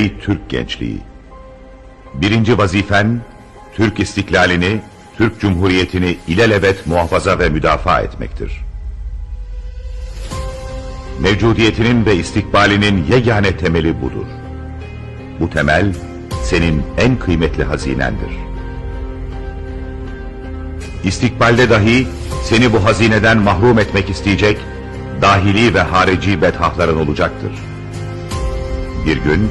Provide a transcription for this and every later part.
Ey Türk gençliği! Birinci vazifen, Türk istiklalini, Türk Cumhuriyeti'ni ilelebet muhafaza ve müdafaa etmektir. Mevcudiyetinin ve istikbalinin yegane temeli budur. Bu temel, senin en kıymetli hazinendir. İstikbalde dahi seni bu hazineden mahrum etmek isteyecek, dahili ve harici bedhahların olacaktır. Bir gün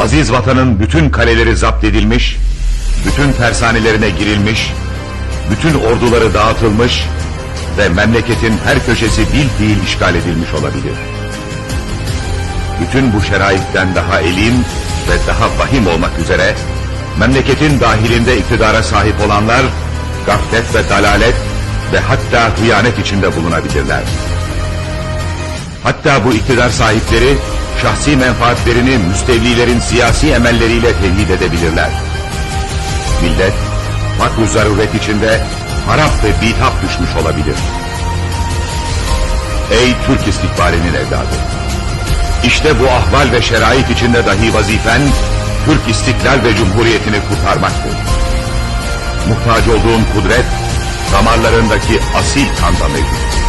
aziz vatanın bütün kaleleri zapt edilmiş, bütün tersanelerine girilmiş, bütün orduları dağıtılmış ve memleketin her köşesi bil fiil işgal edilmiş olabilir. Bütün bu şeraitten daha elim ve daha vahim olmak üzere, memleketin dahilinde iktidara sahip olanlar, gaflet ve dalalet ve hatta hıyanet içinde bulunabilirler. Hatta bu iktidar sahipleri şahsi menfaatlerini müstevlilerin siyasi emelleriyle tehdit edebilirler. Millet fakr zaruret içinde harap ve bitap düşmüş olabilir. Ey Türk istikbalinin evladı! İşte bu ahval ve şerait içinde dahi vazifen Türk istiklal ve cumhuriyetini kurtarmaktır. Muhtaç olduğun kudret damarlarındaki asil kanda mevcut.